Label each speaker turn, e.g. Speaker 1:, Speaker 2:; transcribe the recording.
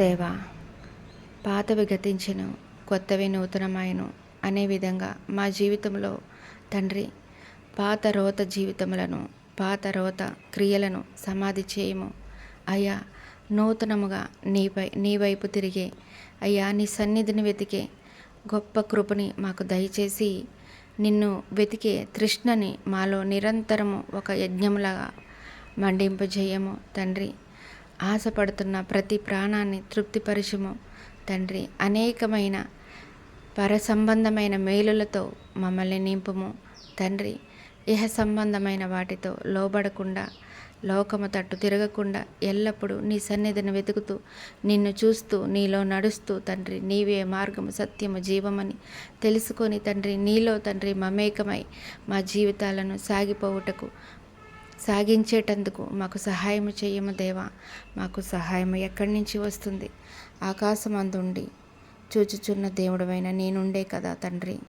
Speaker 1: దేవా పాతవి గతించెను కొత్తవి నూతనమాయను అనే విధంగా మా జీవితంలో తండ్రి పాత రోత జీవితములను పాత రోత క్రియలను సమాధి చేయము. అయ్యా నూతనముగా నీపై నీ వైపు తిరిగే అయ్యా నీ సన్నిధిని వెతికే గొప్ప కృపని మాకు దయచేసి నిన్ను వెతికే తృష్ణని మాలో నిరంతరము ఒక యజ్ఞములాగా మండింపజేయము తండ్రి. ఆశపడుతున్న ప్రతి ప్రాణాన్ని తృప్తిపరచుము. తండ్రి అనేకమైన పర సంబంధమైన మేలులతో మమ్మల్ని నింపుము. తండ్రి ఇహ సంబంధమైన వాటితో లోబడకుండా లోకము తట్టు తిరగకుండా ఎల్లప్పుడూ నీ సన్నిధిని వెతుకుతూ నిన్ను చూస్తూ నీలో నడుస్తూ తండ్రి నీవే మార్గము సత్యము జీవమని తెలుసుకొని తండ్రి నీలో తండ్రి మమేకమై మా జీవితాలను సాగిపోవుటకు సాగించేటందుకు మాకు సహాయం చేయము దేవా. మాకు సహాయం ఎక్కడి నుంచి వస్తుంది? ఆకాశం అందుండి చూచుచున్న దేవుడవైన నేనుండే కదా తండ్రి.